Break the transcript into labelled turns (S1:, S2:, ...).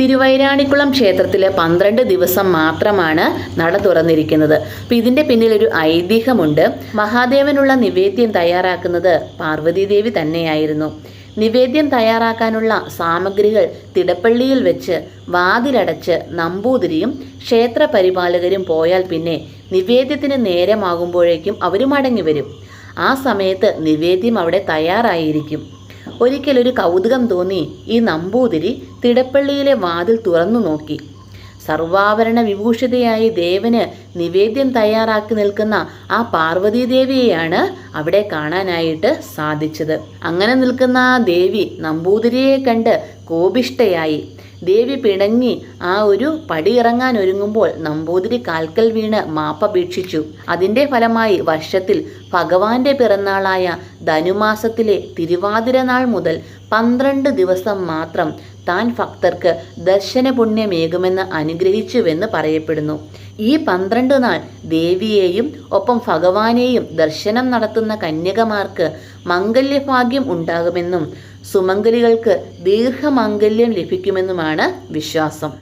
S1: തിരുവൈരാണിക്കുളം ക്ഷേത്രത്തിൽ പന്ത്രണ്ട് ദിവസം മാത്രമാണ് നട തുറന്നിരിക്കുന്നത്. അപ്പം ഇതിന്റെ പിന്നിൽ ഒരു ഐതിഹ്യമുണ്ട്. മഹാദേവനുള്ള നിവേദ്യം തയ്യാറാക്കുന്നത് പാർവതീദേവി തന്നെയായിരുന്നു. നിവേദ്യം തയ്യാറാക്കാനുള്ള സാമഗ്രികൾ തിടപ്പള്ളിയിൽ വെച്ച് വാതിലടച്ച് നമ്പൂതിരിയും ക്ഷേത്ര പരിപാലകരും പോയാൽ പിന്നെ നിവേദ്യത്തിന് നേരമാകുമ്പോഴേക്കും അവർ മടങ്ങി വരും. ആ സമയത്ത് നിവേദ്യം അവിടെ തയ്യാറായിരിക്കും. ഒരിക്കലൊരു കൗതുകം തോന്നി ഈ നമ്പൂതിരി തിടപ്പള്ളിയിലെ വാതിൽ തുറന്നു നോക്കി. സർവാഭരണ വിഭൂഷിതയായി ദേവന് നിവേദ്യം തയ്യാറാക്കി നിൽക്കുന്ന ആ പാർവതീദേവിയെയാണ് അവിടെ കാണാനായിട്ട് സാധിച്ചത്. അങ്ങനെ നിൽക്കുന്ന ആ ദേവി നമ്പൂതിരിയെ കണ്ട് കോപിഷ്ടയായി ദേവി പിണങ്ങി ആ ഒരു പടിയിറങ്ങാൻ ഒരുങ്ങുമ്പോൾ നമ്പൂതിരി കാൽക്കൽ വീണ് മാപ്പപേക്ഷിച്ചു അതിന്റെ ഫലമായി വർഷത്തിൽ ഭഗവാന്റെ പിറന്നാളായ ധനുമാസത്തിലെ തിരുവാതിര നാൾ മുതൽ പന്ത്രണ്ട് ദിവസം മാത്രം താൻ ഭക്തർക്ക് ദർശന പുണ്യമേകുമെന്ന് അനുഗ്രഹിച്ചുവെന്ന് പറയപ്പെടുന്നു. ഈ പന്ത്രണ്ട് നാൾ ദേവിയെയും ഒപ്പം ഭഗവാനെയും ദർശനം നടത്തുന്ന കന്യകമാർക്ക് മംഗല്യഭാഗ്യം ഉണ്ടാകുമെന്നും സുമംഗലികൾക്ക് ദീർഘമംഗല്യം ലഭിക്കുമെന്നുമാണ് വിശ്വാസം.